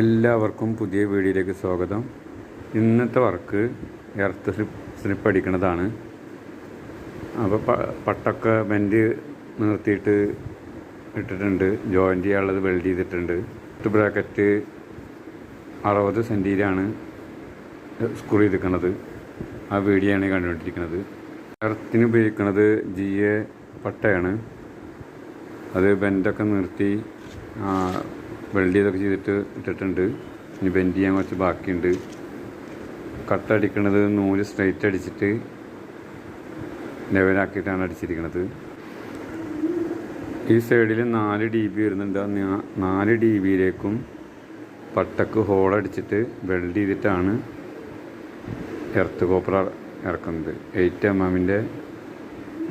എല്ലാവർക്കും പുതിയ വീഡിയോയിലേക്ക് സ്വാഗതം. ഇന്നത്തെ വർക്ക് എർത്ത് സ്ലിപ്പ് സ്ലിപ്പ് അടിക്കണതാണ്. അപ്പോൾ പട്ടൊക്കെ ബെൻഡ് നിർത്തിയിട്ട് ഇട്ടിട്ടുണ്ട്. ജോയിന്റ് ചെയ്യാനുള്ളത് വെൽഡ് ചെയ്തിട്ടുണ്ട്. എട്ട് ബ്രാക്കറ്റ് അറുപത് സെന്റിയിലാണ് സ്ക്രൂ ചെയ്തിരിക്കുന്നത് ആ വീഡിയോ ആണ് കണ്ടുകൊണ്ടിരിക്കുന്നത് എർത്തിന് ഉപയോഗിക്കുന്നത് ജി എ പട്ടയാണ്. അത് ബെൻഡൊക്കെ നിർത്തി വെൽഡ് ചെയ്തൊക്കെ ചെയ്തിട്ട് ഇട്ടിട്ടുണ്ട്. ഇനി ബെൻഡ് ചെയ്യാൻ കുറച്ച് ബാക്കിയുണ്ട്. കട്ട് അടിക്കണത് നൂൽ സ്ട്രൈറ്റ് അടിച്ചിട്ട് ലെവലാക്കിയിട്ടാണ് അടിച്ചിരിക്കുന്നത് ഈ സൈഡിൽ നാല് ഡി ബി വരുന്നുണ്ട്. നാല് ഡി ബിയിലേക്കും പട്ടക്ക് ഹോളടിച്ചിട്ട് വെൽഡ് ചെയ്തിട്ടാണ് എർത്ത് കോപ്പർ ഇറക്കുന്നത്. എയ്റ്റ് എം എമ്മിന്റെ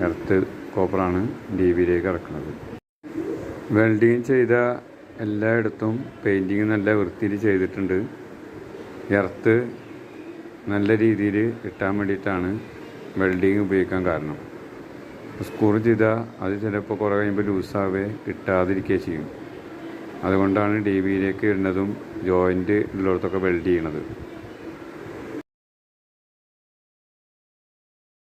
എർത്ത് കോപ്പറാണ് ഡി ബിയിലേക്ക് ഇറക്കുന്നത്. വെൽഡിങ് ചെയ്ത എല്ലായിടത്തും പെയിന്റിങ് നല്ല വൃത്തിയിൽ ചെയ്തിട്ടുണ്ട്. എർത്ത് നല്ല രീതിയിൽ കിട്ടാൻ വേണ്ടിയിട്ടാണ് വെൽഡിങ് ഉപയോഗിക്കാൻ കാരണം. സ്കൂർ ചെയ്താൽ അത് ചിലപ്പോൾ കുറേ കഴിയുമ്പോൾ ലൂസാവേ കിട്ടാതിരിക്കുകയും ചെയ്യും. അതുകൊണ്ടാണ് ഡി വിയിലേക്ക് ഇടുന്നതും ജോയിന്റ് ഉള്ളിടത്തൊക്കെ വെൽഡ് ചെയ്യണത്.